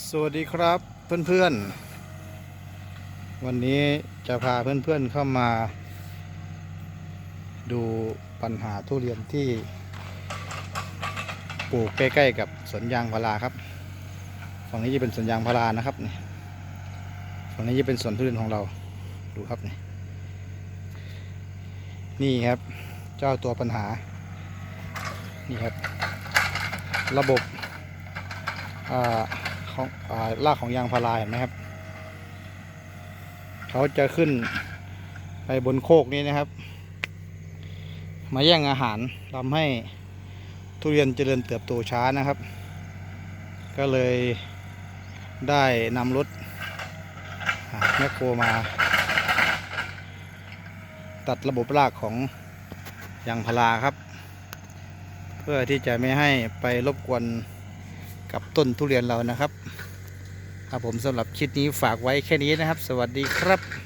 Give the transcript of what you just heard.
สวัสดีครับเพื่อนๆ วันนี้จะพาเพื่อนๆเข้ามา ดูปัญหาทุเรียนที่ปลูกใกล้ๆกับสวนยางพาราครับ ฝั่งนี้จะเป็นสวนยางพารานะครับนี่ฝั่งนี้จะเป็นสวนทุเรียนของเราดูครับนี่นี่ครับเจ้าตัวปัญหานี่ครับ ระบบอ่า ของอารากของยางพาราเห็นไหมครับเขาจะขึ้นไปบนโคกนี้นะครับ มาแย่งอาหารทำให้ทุเรียนเจริญเติบโตช้านะครับ ก็เลยได้นำรถแมคโครมา ตัดระบบรากของยางพาราครับ เพื่อที่จะไม่ให้ไปรบกวน กับต้นทุเรียนเรานะครับครับผมสำหรับคลิปนี้ฝากไว้แค่นี้นะครับ สวัสดีครับ